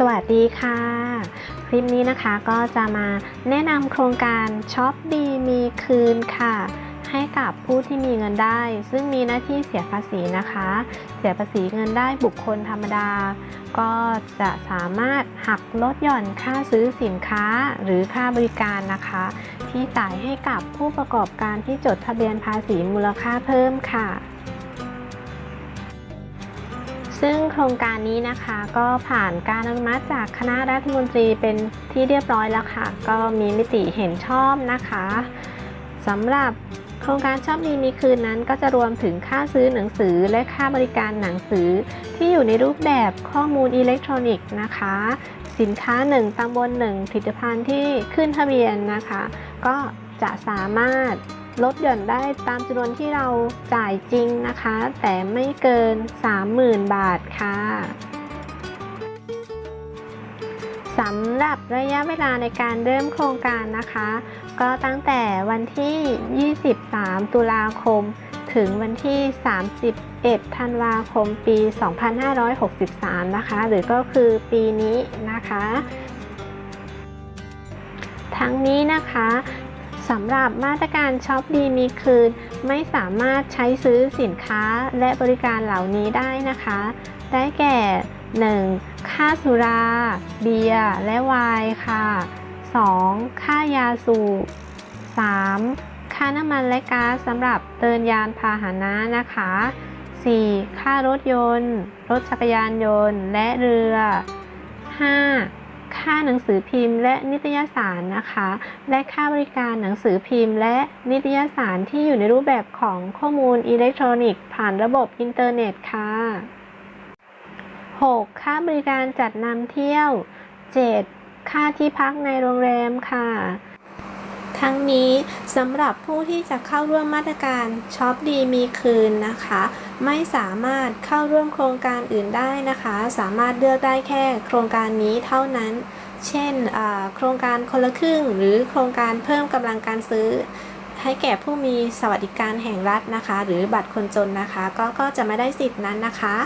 สวัสดีค่ะ คลิปนี้นะคะก็จะมาแนะนำโครงการช็อปดีมีคืนค่ะ ให้กับผู้ที่มีเงินได้ ซึ่งมีหน้าที่เสียภาษีนะคะ เสียภาษีเงินได้บุคคลธรรมดา ก็จะสามารถหักลดหย่อนค่าซื้อสินค้าหรือค่าบริการนะคะ ที่จ่ายให้กับผู้ประกอบการที่จดทะเบียนภาษีมูลค่าเพิ่มค่ะ ซึ่งโครงการนี้นะคะก็ผ่านการอนุมัติจากคณะรัฐมนตรีเป็นที่เรียบร้อยแล้วค่ะ ก็มีมิติเห็นชอบนะคะสำหรับโครงการชอบดีมีคืนนั้นก็จะรวมถึงค่าซื้อหนังสือและค่าบริการหนังสือ ที่อยู่ในรูปแบบข้อมูลอิเล็กทรอนิกส์นะคะ สินค้า 1ตำบล1ผลิตภัณฑ์ที่ขึ้นทะเบียนนะคะ ก็จะสามารถ ลดหย่อนได้ตามจำนวนที่เราจ่ายจริงนะคะ แต่ไม่เกิน 30,000 บาทค่ะสำหรับระยะเวลาในการเริ่มโครงการนะคะ ก็ตั้งแต่วันที่ 23 ตุลาคม ถึงวันที่ 31 ธันวาคม ปี 2563 นะคะ หรือก็คือปีนี้นะคะ ทั้งนี้นะคะ สำหรับมาตรการช็อปดีมีคืน ไม่สามารถใช้ซื้อสินค้าและบริการเหล่านี้ได้นะคะ ได้แก่ 1. ค่าสุรา เบียร์และไวน์ค่ะ 2. ค่ายาสูบ 3. ค่าน้ำมันและก๊าซสำหรับเดินยานพาหนะนะคะ 4. ค่ารถยนต์ รถจักรยานยนต์และเรือ 5. ค่าหนังสือพิมพ์และนิตยสารนะคะ และค่าบริการหนังสือพิมพ์ และนิตยสารที่อยู่ในรูปแบบของข้อมูลอิเล็กทรอนิกส์ผ่านระบบอินเทอร์เน็ตค่ะ 6. ค่าบริการจัดนำเที่ยว 7. ค่าที่พักในโรงแรมค่ะ ทั้งนี้สำหรับผู้ที่จะเข้าร่วมมาตรการช็อปดีมีคืนนะคะ ไม่สามารถเข้าร่วมโครงการอื่นได้นะคะ สามารถเลือกได้แค่โครงการนี้เท่านั้น เช่นโครงการคนละครึ่ง หรือโครงการเพิ่มกำลังการซื้อ ให้แก่ผู้มีสวัสดิการแห่งรัฐนะคะ หรือบัตรคนจนนะคะ ก็ก็จะไม่ได้สิทธินั้นนะคะ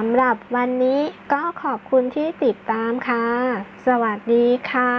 สำหรับวันนี้ก็ขอบคุณที่ติดตามค่ะ สวัสดีค่ะ